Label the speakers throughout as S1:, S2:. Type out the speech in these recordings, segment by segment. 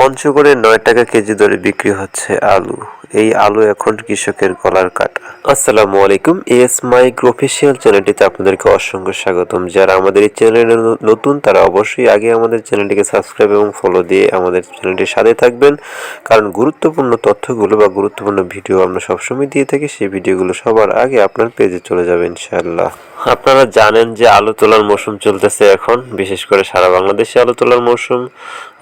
S1: পঞ্চগড়ে নয় টাকা কেজি দরে বিক্রি হচ্ছে আলু। এই আলু এখন কৃষকের গলার কাটা। আসসালামু আলাইকুম, এস মাইক অফিসিয়াল চ্যানেলটিতে আপনাদেরকে অসংখ্য স্বাগতম। যারা আমাদের এই চ্যানেলে নতুন, তারা অবশ্যই আগে আমাদের চ্যানেলটিকে সাবস্ক্রাইব এবং ফলো দিয়ে আমাদের চ্যানেলটির সাথে থাকবেন। কারণ গুরুত্বপূর্ণ তথ্যগুলো বা গুরুত্বপূর্ণ ভিডিও আমরা সবসময় দিয়ে থাকি, সেই ভিডিওগুলো সবার আগে আপনার পেজে চলে যাবে, ইনশাআল্লাহ। আপনারা জানেন যে আলু তোলার মৌসুম চলতেছে এখন, বিশেষ করে সারা বাংলাদেশে আলু তোলার মৌসুম।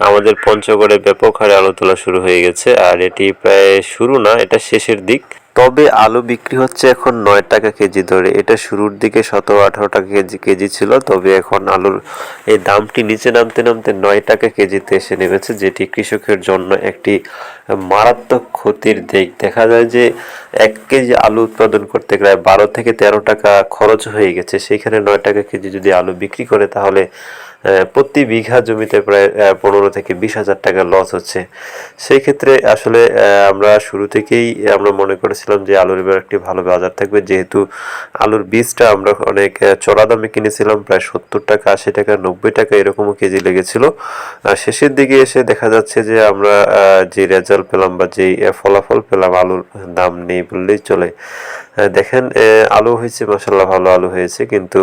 S1: আমাদের পঞ্চগড়ে ব্যাপক হারে আলু তোলা শুরু হয়ে গেছে, আর এটি প্রায় শুরু না, এটা শেষের দিক। তবে আলু বিক্রি হচ্ছে এখন নয় টাকা কেজি ধরে। এটা শুরুর দিকে সতেরো, আঠারো টাকা কেজি কেজি ছিল, তবে এখন আলুর এই দামটি নিচে নামতে নামতে নয় টাকা কেজিতে এসে নেমেছে, যেটি কৃষকের জন্য একটি মারাত্মক ক্ষতির দিক। দেখা যায় যে এক কেজি আলু উৎপাদন করতে প্রায় বারো থেকে তেরো টাকা খরচ হয়ে গেছে। সেখানে নয় টাকা কেজি যদি আলু বিক্রি করে, তাহলে প্রতি বিঘা জমিতে প্রায় পনেরো থেকে বিশ হাজার টাকা লস হচ্ছে। সেই ক্ষেত্রে আসলে আমরা শুরু থেকেই আমরা মনে করেছিলাম যে আলুর এবার একটি ভালো বাজার থাকবে। যেহেতু আলুর বীজটা আমরা অনেক চড়া দামে কিনেছিলাম, প্রায় সত্তর টাকা, আশি টাকা, নব্বই টাকা এরকমও কেজি লেগেছিল। শেষের দিকে এসে দেখা যাচ্ছে যে আমরা যে রেজাল্ট পেলাম বা যেই ফলাফল পেলাম আলুর দাম নেই বললেই চলে। দেখেন আলু হয়েছে মশাল্লাহ ভালো আলু হয়েছে কিন্তু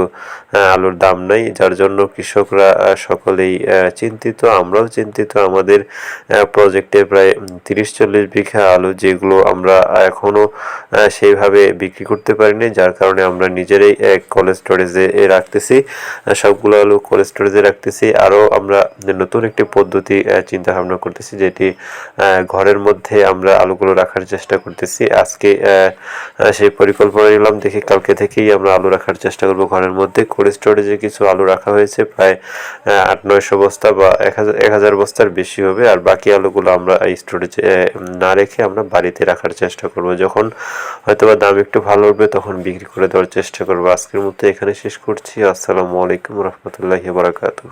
S1: আলুর দাম নাই যার জন্য কৃষকরা সকলেই চিন্তিত। আমরাও চিন্তিত। আমাদের প্রজেক্টে প্রায় তিরিশ চল্লিশ বিঘা আলু যেগুলো আমরা এখনও আহ, সেইভাবে বিক্রি করতে পারিনি যার কারণে আমরা নিজেরাই কোল্ড স্টোরেজে রাখতেছি। সবগুলো আলু কোল্ড স্টোরেজে রাখতেছি। আরও আমরা নতুন একটি পদ্ধতি চিন্তা ভাবনা করতেছি যেটি ঘরের মধ্যে আমরা আলুগুলো রাখার চেষ্টা করতেছি। আজকে সেই পরিকল্পনা নিলাম, দেখি কালকে থেকেই আমরা আলু রাখার চেষ্টা করব ঘরের মধ্যে। কোল্ড স্টোরেজে কিছু আলু রাখা হয়েছে, প্রায় আট, নয়শো বস্তা বা এক হাজার এক হাজার বস্তার বেশি হবে। আর বাকি আলুগুলো আমরা স্টোরেজে না রেখে আমরা বাড়িতে রাখার চেষ্টা করব। যখন হয়তোবা দাম একটু ভালো উঠবে, তখন বিক্রি করে দেওয়ার চেষ্টা করব। আজকের মতো এখানে শেষ করছি। আসসালামু আলাইকুম রহমতুল্লাহি বারাকাতুহ।